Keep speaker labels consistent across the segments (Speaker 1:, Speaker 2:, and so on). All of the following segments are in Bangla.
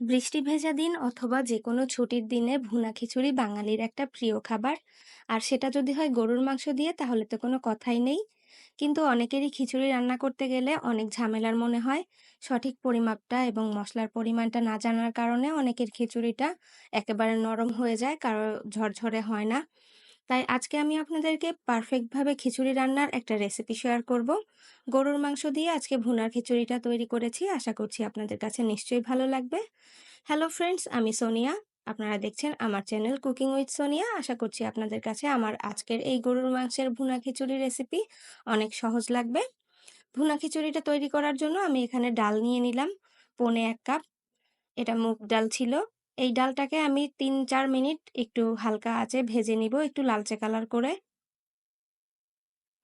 Speaker 1: বৃষ্টি ভেজা দিন অথবা যে কোনো ছুটির দিনে ভুনা খিচুড়ি বাঙালির একটা প্রিয় খাবার। আর সেটা যদি হয় গরুর মাংস দিয়ে, তাহলে তো কোনো কথাই নেই। কিন্তু অনেকেরই খিচুড়ি রান্না করতে গেলে অনেক ঝামেলার মনে হয়। সঠিক পরিমাপটা এবং মশলার পরিমাণটা না জানার কারণে অনেকের খিচুড়িটা একেবারে নরম হয়ে যায়, কারও ঝরঝরে হয় না। তাই আজকে আমি আপনাদেরকে পারফেক্টভাবে খিচুড়ি রান্নার একটা রেসিপি শেয়ার করব। গরুর মাংস দিয়ে আজকে ভুনার খিচুড়িটা তৈরি করেছি, আশা করছি আপনাদের কাছে নিশ্চয়ই ভালো লাগবে। হ্যালো ফ্রেন্ডস আমি সোনিয়া। আপনারা দেখছেন আমার চ্যানেল কুকিং উইথ সোনিয়া আশা করছি আপনাদের কাছে আমার আজকের এই গরুর মাংসের ভুনা খিচুড়ি রেসিপি অনেক সহজ লাগবে। ভুনা খিচুড়িটা তৈরি করার জন্য আমি এখানে ডাল নিয়ে নিলাম, পনে এক কাপ। এটা মুগ ডাল ছিল। এই ডালটাকে আমি তিন, চার মিনিট একটু হালকা আঁচে ভেজে নিব একটু লালচে কালার করে।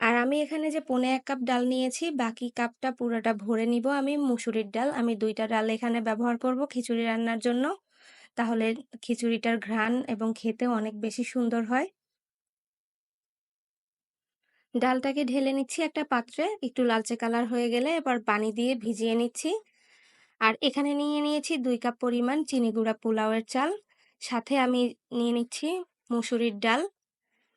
Speaker 1: আর আমি এখানে যে পনে এক কাপ ডাল নিয়েছি, বাকি কাপটা পুরোটা ভরে নিব আমি মুসুরির ডাল। আমি দুইটা ডাল এখানে ব্যবহার করব খিচুড়ি রান্নার জন্য। তাহলে খিচুড়িটার ঘ্রাণ এবং খেতে অনেক বেশি সুন্দর হয়। ডালটাকে ঢেলে নিচ্ছি একটা পাত্রে, একটু লালচে কালার হয়ে গেলে এবার পানি দিয়ে ভিজিয়ে নিচ্ছি। আর এখানে নিয়ে নিয়েছি দুই কাপ পরিমাণ চিনি গুঁড়া পোলাওয়ের চাল। সাথে আমি নিয়ে নিচ্ছি মুসুরির ডাল।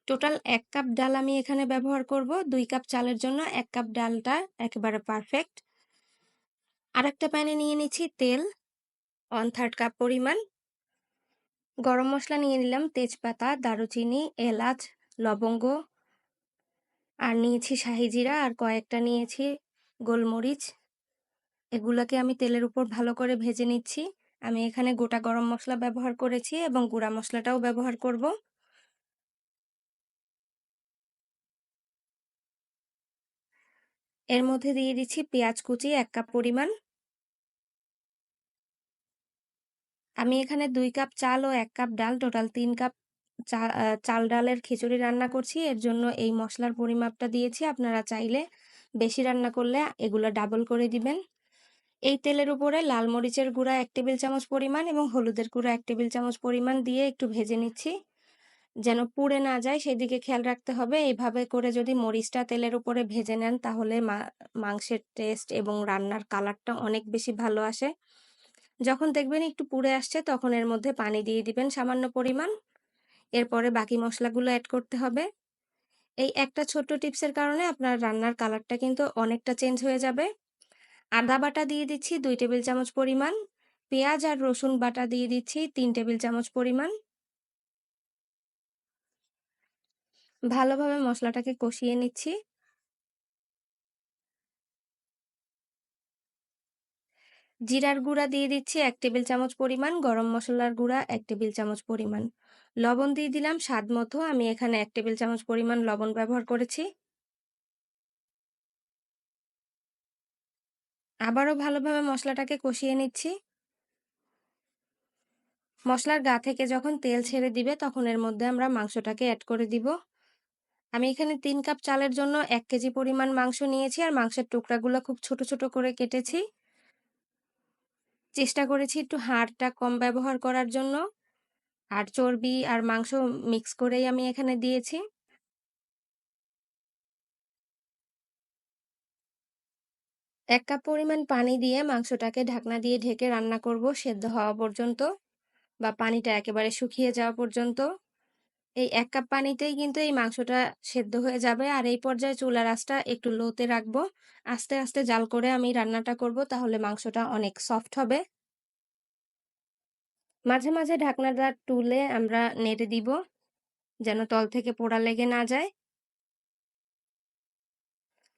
Speaker 1: টোটাল এক কাপ ডাল আমি এখানে ব্যবহার করব। দুই কাপ চালের জন্য এক কাপ ডালটা একেবারে পারফেক্ট আর একটা প্যানে নিয়ে নিচ্ছি তেল ওয়ান থার্ড কাপ পরিমাণ। গরম মশলা নিয়ে নিলাম তেজপাতা, দারুচিনি, এলাচ, লবঙ্গ। আর নিয়েছি শাহি জিরা আর কয়েকটা নিয়েছি গোলমরিচ। এগুলোকে আমি তেলের উপর ভালো করে ভেজে নিচ্ছি। আমি এখানে গোটা গরম মশলা ব্যবহার করেছি এবং গুঁড়া মশলাটাও ব্যবহার করব। এর মধ্যে দিয়ে দিচ্ছি পেঁয়াজ কুচি এক কাপ পরিমাণ। আমি এখানে দুই কাপ চাল ও এক কাপ ডাল, টোটাল তিন কাপ চাল ডালের খিচুড়ি রান্না করছি। এর জন্য এই মশলার পরিমাপটা দিয়েছি। আপনারা চাইলে বেশি রান্না করলে এগুলো ডাবল করে দিবেন। এই তেলের উপরে লাল মরিচের গুঁড়া এক টেবিল চামচ পরিমাণ এবং হলুদের গুঁড়া এক টেবিল চামচ পরিমাণ দিয়ে একটু ভেজে নিচ্ছি। যেন পুড়ে না যায়, সেদিকে খেয়াল রাখতে হবে। এইভাবে করে যদি মরিচটা তেলের উপরে ভেজে নেন, তাহলে মাংসের টেস্ট এবং রান্নার কালারটা অনেক বেশি ভালো আসে। যখন দেখবেন একটু পুড়ে আসছে, তখন এর মধ্যে পানি দিয়ে দিবেন সামান্য পরিমাণ। এরপরে বাকি মশলাগুলো অ্যাড করতে হবে। এই একটা ছোট্ট টিপসের কারণে আপনার রান্নার কালারটা কিন্তু অনেকটা চেঞ্জ হয়ে যাবে। আদা বাটা দিয়ে দিচ্ছি দুই টেবিল চামচ পরিমাণ। পেঁয়াজ আর রসুন বাটা দিয়ে দিচ্ছি তিন টেবিল চামচ পরিমাণ। ভালোভাবে মশলাটাকে কষিয়ে নিচ্ছি। জিরার গুঁড়া দিয়ে দিচ্ছি এক টেবিল চামচ পরিমাণ, গরম মশলার গুঁড়া এক টেবিল চামচ পরিমাণ। লবণ দিয়ে দিলাম স্বাদ মতো, আমি এখানে এক টেবিল চামচ পরিমাণ লবণ ব্যবহার করেছি। আবারও ভালোভাবে মশলাটাকে কষিয়ে নিচ্ছি। মশলার গা থেকে যখন তেল ছেড়ে দিবে, তখন এর মধ্যে আমরা মাংসটাকে অ্যাড করে দিব। আমি এখানে তিন কাপ চালের জন্য এক কেজি পরিমাণ মাংস নিয়েছি আর মাংসের টুকরাগুলো খুব ছোট ছোট করে কেটেছি। চেষ্টা করেছি একটু হাড়টা কম ব্যবহার করার জন্য। আর চর্বি আর মাংস মিক্স করেই আমি এখানে দিয়েছি। এক কাপ পরিমাণ পানি দিয়ে মাংসটাকে ঢাকনা দিয়ে ঢেকে রান্না করব সেদ্ধ হওয়া পর্যন্ত বা পানিটা একেবারে শুকিয়ে যাওয়া পর্যন্ত। এই এক কাপ পানিতেই কিন্তু এই মাংসটা সেদ্ধ হয়ে যাবে। আর এই পর্যায়ে চুলার আঁচটা একটু লোতে রাখব। আস্তে আস্তে জাল করে আমি রান্নাটা করব তাহলে মাংসটা অনেক সফট হবে। মাঝে মাঝে ঢাকনাটা তুলে আমরা নেড়ে দিব যেন তল থেকে পোড়া লেগে না যায়।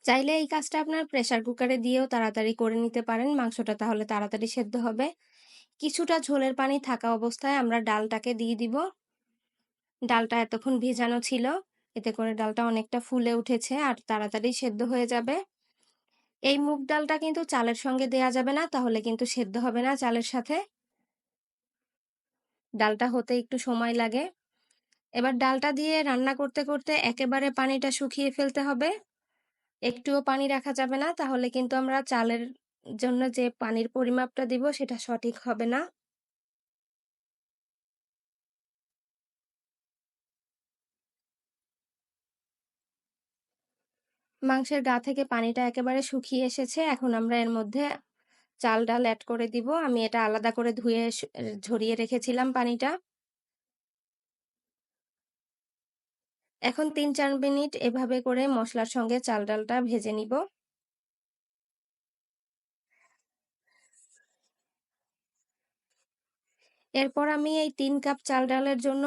Speaker 1: চাইলে এই কাজটা আপনার প্রেসার কুকারে দিয়েও তাড়াতাড়ি করে নিতে পারেন। মাংসটা তাহলে তাড়াতাড়ি সেদ্ধ হবে। কিছুটা ঝোলের পানি থাকা অবস্থায় আমরা ডালটাকে দিয়ে দিব। ডালটা এতক্ষণ ভিজানো ছিল। এতে করে ডালটা অনেকটা ফুলে উঠেছে আর তাড়াতাড়ি সেদ্ধ হয়ে যাবে। এই মুগ ডালটা কিন্তু চালের সঙ্গে দেয়া যাবে না, তাহলে কিন্তু সেদ্ধ হবে না চালের সাথে। ডালটা হতে একটু সময় লাগে। এবার ডালটা দিয়ে রান্না করতে করতে একেবারে পানিটা শুকিয়ে ফেলতে হবে। একটুও পানি রাখা যাবে না তাহলে কিন্তু আমরা চালের জন্য যে পানির পরিমাপটা দিব, সেটা সঠিক হবে না মাংসের গা থেকে পানিটা একেবারে শুকিয়ে এসেছে এখন আমরা এর মধ্যে চাল ডাল অ্যাড করে দিব। আমি এটা আলাদা করে ধুয়ে ঝরিয়ে রেখেছিলাম পানিটা। এখন ৩-৪ মিনিট এভাবে করে মশলার সঙ্গে চাল ডালটা ভেজে নিব। এরপর আমি এই তিন কাপ চাল ডালের জন্য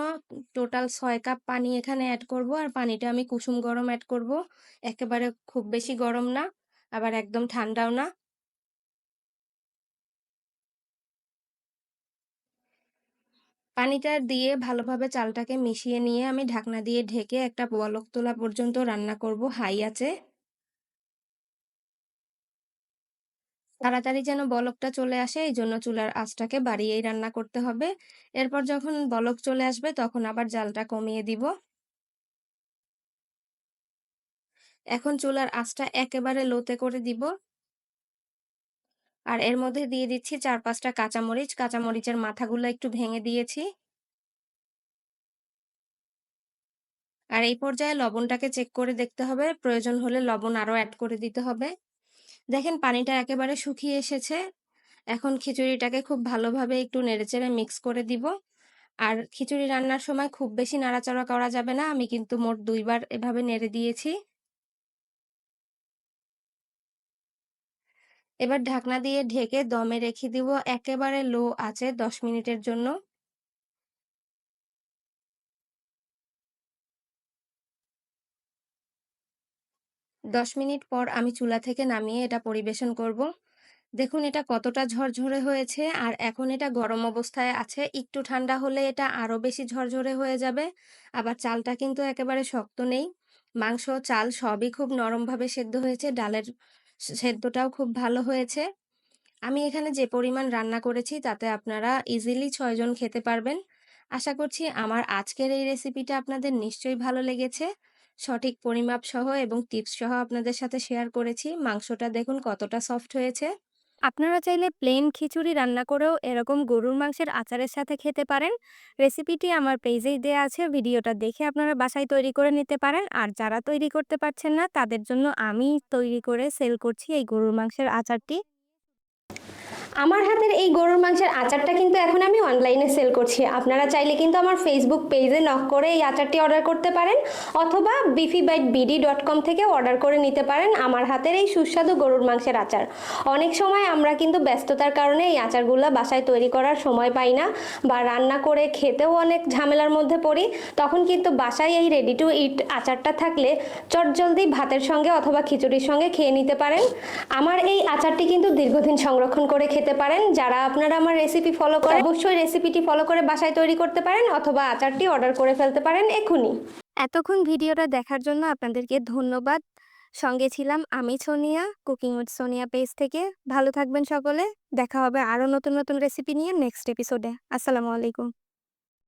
Speaker 1: টোটাল ছয় কাপ পানি এখানে অ্যাড করব। আর পানিটা আমি কুসুম গরম অ্যাড করব। একেবারে খুব বেশি গরম না, আবার একদম ঠান্ডাও না। পানিটা দিয়ে ভালোভাবে চালটাকে মিশিয়ে নিয়ে আমি ঢাকনা দিয়ে ঢেকে একটা বলক তোলা পর্যন্ত রান্না করব হাই আছে তাড়াতাড়ি যেন বলকটা চলে আসে, এই জন্য চুলার আঁচটাকে বাড়িয়েই রান্না করতে হবে। এরপর যখন বলক চলে আসবে, তখন আবার জালটা কমিয়ে দিব। এখন চুলার আঁচটা একেবারে লোতে করে দিব। আর এর মধ্যে দিয়ে দিচ্ছি ৪-৫ টা কাঁচামরিচ। কাঁচামরিচের মাথাগুলো একটু ভেঙে দিয়েছি। আর এই পর্যায়ে লবণটাকে চেক করে দেখতে হবে। প্রয়োজন হলে লবণ আরও অ্যাড করে দিতে হবে। দেখেন পানিটা একেবারে শুকিয়ে এসেছে। এখন খিচুড়িটাকে খুব ভালোভাবে একটু নেড়েচেড়ে মিক্স করে দিব। আর খিচুড়ি রান্নার সময় খুব বেশি নাড়াচাড়া করা যাবে না। আমি কিন্তু মোট দুইবার এভাবে নেড়ে দিয়েছি। এবার ঢাকনা দিয়ে ঢেকে দমে রেখে দিব একেবারে লো আছে দশ মিনিটের জন্য। দশ মিনিট পর আমি চুলা থেকে নামিয়ে এটা পরিবেশন করব। দেখুন এটা কতটা ঝরঝরে হয়েছে আর এখন এটা গরম অবস্থায় আছে। একটু ঠান্ডা হলে এটা আরও বেশি ঝরঝরে হয়ে যাবে। আবার চালটা কিন্তু একেবারে শক্ত নেই। মাংস, চাল সবই খুব নরমভাবে সেদ্ধ হয়েছে। ডালের সেদ্ধটাও খুব ভালো হয়েছে। আমি এখানে যে পরিমাণ রান্না করেছি তাতে আপনারা ইজিলি ছয়জন খেতে পারবেন। আশা করছি আমার আজকের এই রেসিপিটা আপনাদের নিশ্চয়ই ভালো লেগেছে। সঠিক পরিমাপ সহ এবং টিপস সহ আপনাদের সাথে শেয়ার করেছি। মাংসটা দেখুন কতটা সফট হয়েছে।
Speaker 2: আপনারা চাইলে প্লেন খিচুড়ি রান্না করেও এরকম গরুর মাংসের আচারের সাথে খেতে পারেন। রেসিপিটি আমার পেজেই দেয়া আছে। ভিডিওটা দেখে আপনারা বাসায় তৈরি করে নিতে পারেন। আর যারা তৈরি করতে পারছেন না, তাদের জন্য আমি তৈরি করে সেল করছি এই গরুর মাংসের আচারটি।
Speaker 3: আমার হাতের এই গরুর মাংসের আচারটা কিন্তু এখন আমি অনলাইনে করছি। আপনারা চাইলে কিন্তু আমার ফেসবুক পেজে নক করে এই আচারটি অর্ডার করতে পারেন অথবা beefy bite BD dot com থেকে অর্ডার করে নিতে পারেন আমার হাতের এই সুস্বাদু গরুর মাংসের আচার। অনেক সময় আমরা কিন্তু ব্যস্ততার কারণে এই আচারগুলো বাসায় তৈরি করার সময় পাই না বা রান্না করে খেতেও অনেক ঝামেলার মধ্যে পড়ি, তখন কিন্তু বাসায় এই রেডি টু ইট আচারটা থাকলে চটজলদি ভাতের সঙ্গে অথবা খিচুড়ির সঙ্গে খেয়ে নিতে পারেন। আমার এই আচারটি কিন্তু দীর্ঘদিন সংরক্ষণ করে খেতে পারেন। যারা আপনারা আমার রেসিপি ফলো করে অবশ্যই রেসিপিটি ফলো করে বাসায় তৈরি করতে পারেন অথবা আচারটি অর্ডার করে ফেলতে পারেন এখনই
Speaker 2: এতক্ষণ ভিডিওটা দেখার জন্য আপনাদেরকে ধন্যবাদ। সঙ্গে ছিলাম আমি Sonia, cooking with Sonia page থেকে। ভালো থাকবেন সকলে। দেখা হবে আরও নতুন, নতুন রেসিপি নিয়ে নেক্সট এপিসোডে। আসসালামু আলাইকুম।